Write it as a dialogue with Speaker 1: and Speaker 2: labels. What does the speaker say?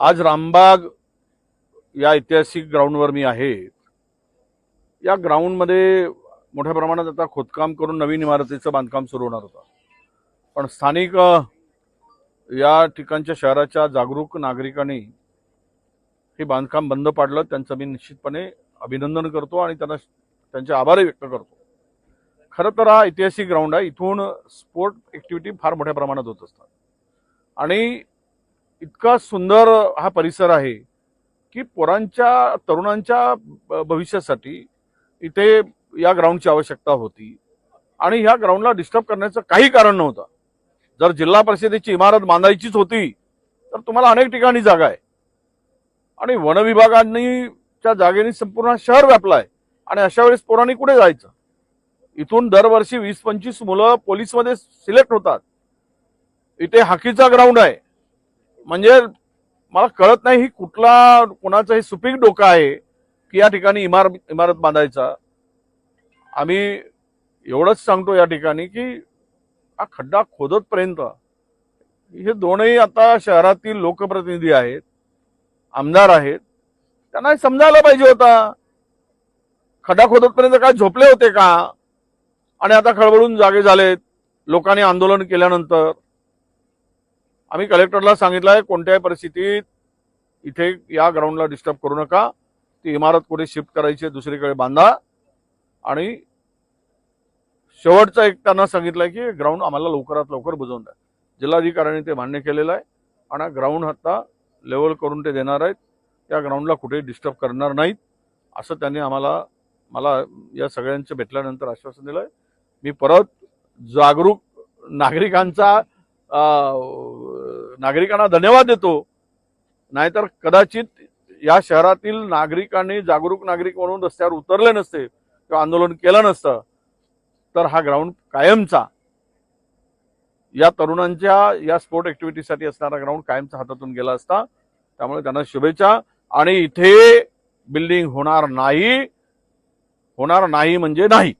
Speaker 1: आज रामबाग या ऐतिहासिक ग्राउंडवर मी आहे. या ग्राउंडमध्ये मोठ्या प्रमाणात आता खोदकाम करून नवीन इमारतीचं बांधकाम सुरू होणार होतं. पण स्थानिक या ठिकाणच्या शहराच्या जागरूक नागरिकांनी हे बांधकाम बंद पाडलं. त्यांचं मी निश्चितपणे अभिनंदन करतो आणि त्यांना त्यांचे आभारही व्यक्त करतो. खरं तर हा ऐतिहासिक ग्राउंड आहे. इथून स्पोर्ट ॲक्टिव्हिटी फार मोठ्या प्रमाणात होत असतात. आणि इतका सुंदर हा परिसर आहे की पोरांच्या तरुणांच्या भविष्यासाठी इथे या ग्राउंडची आवश्यकता होती. आणि ह्या ग्राउंडला डिस्टर्ब करण्याचं काही कारण नव्हतं. जर जिल्हा परिषदेची इमारत बांधायचीच होती तर तुम्हाला अनेक ठिकाणी जागा आहे. आणि वन जागेने संपूर्ण शहर व्यापलाय आणि अशा वेळेस पोरांनी कुठे जायचं? इथून दरवर्षी वीस पंचवीस मुलं पोलीसमध्ये सिलेक्ट होतात. इथे हाकीचा ग्राउंड आहे. म्हणजे मला कळत नाही ही कुठला कोणाचं हे सुपीक डोकं आहे की या ठिकाणी इमारत इमारत बांधायचा. आम्ही एवढंच सांगतो या ठिकाणी की हा खड्डा खोदतपर्यंत. हे दोनही आता शहरातील लोकप्रतिनिधी आहेत आमदार आहेत. त्यांना समजायला पाहिजे होता. खड्डा खोदतपर्यंत काय झोपले होते का? आणि आता खळबळून जागे झालेत. लोकांनी आंदोलन केल्यानंतर आम्ही कलेक्टरला सांगितलं आहे कोणत्याही परिस्थितीत इथे या ग्राउंडला डिस्टर्ब करू नका. ती इमारत कुठे शिफ्ट करायची आहे, दुसरीकडे बांधा. आणि शेवटचं एक त्यांना आहे की ग्राउंड आम्हाला लवकरात लवकर बुजवून द्या. जिल्हाधिकाऱ्यांनी ते मान्य केलेलं आहे. आणि ग्राउंड आता लेवल करून ते देणार आहेत. त्या ग्राउंडला कुठेही डिस्टर्ब करणार नाहीत. असं त्यांनी आम्हाला मला या सगळ्यांचं भेटल्यानंतर आश्वासन दिलंय. मी परत जागरूक नागरिकांचा नागरिकांना धन्यवाद देतो. नाहीतर कदाचित या शहरातील नागरिकांनी जागरूक नागरिक म्हणून रस्त्यावर उतरले नसते किंवा आंदोलन केलं नसतं तर हा ग्राउंड कायमचा. या तरुणांच्या या स्पोर्ट ऍक्टिव्हिटीसाठी असणारा ग्राउंड कायमचा हातातून गेला असता त्यामुळे त्यांना शुभेच्छा. आणि इथे बिल्डिंग होणार नाही होणार नाही म्हणजे नाही.